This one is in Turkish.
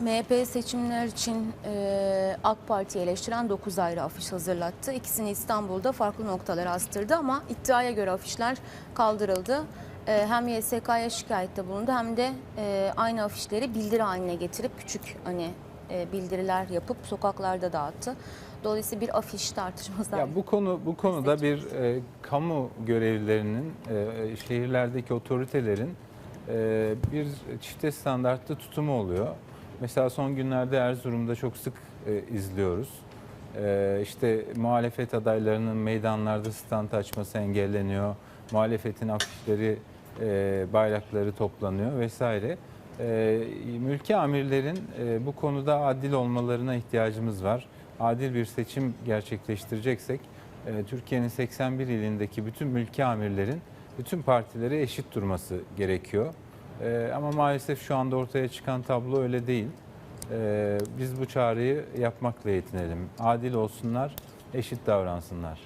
MHP seçimler için e, AK Parti'yi eleştiren 9 ayrı afiş hazırlattı. İkisini İstanbul'da farklı noktalara astırdı ama iddiaya göre afişler kaldırıldı. E, hem YSK'ya şikayette bulundu hem de e, aynı afişleri bildiri haline getirip küçük hani e, bildiriler yapıp sokaklarda dağıttı. Dolayısıyla bir afiş tartışması. Ya bu konu bu konuda bir e, kamu görevlilerinin, e, şehirlerdeki otoritelerin e, bir çifte standartlı tutumu oluyor. Mesela son günlerde Erzurum'da çok sık e, izliyoruz. E, işte muhalefet adaylarının meydanlarda stand açması engelleniyor. Muhalefetin afişleri, e, bayrakları toplanıyor vesaire. E, mülki amirlerin e, bu konuda adil olmalarına ihtiyacımız var. Adil bir seçim gerçekleştireceksek e, Türkiye'nin 81 ilindeki bütün mülki amirlerin bütün partilere eşit durması gerekiyor. E, ama maalesef şu anda ortaya çıkan tablo öyle değil. E, biz bu çağrıyı yapmakla yetinelim. Adil olsunlar, eşit davransınlar.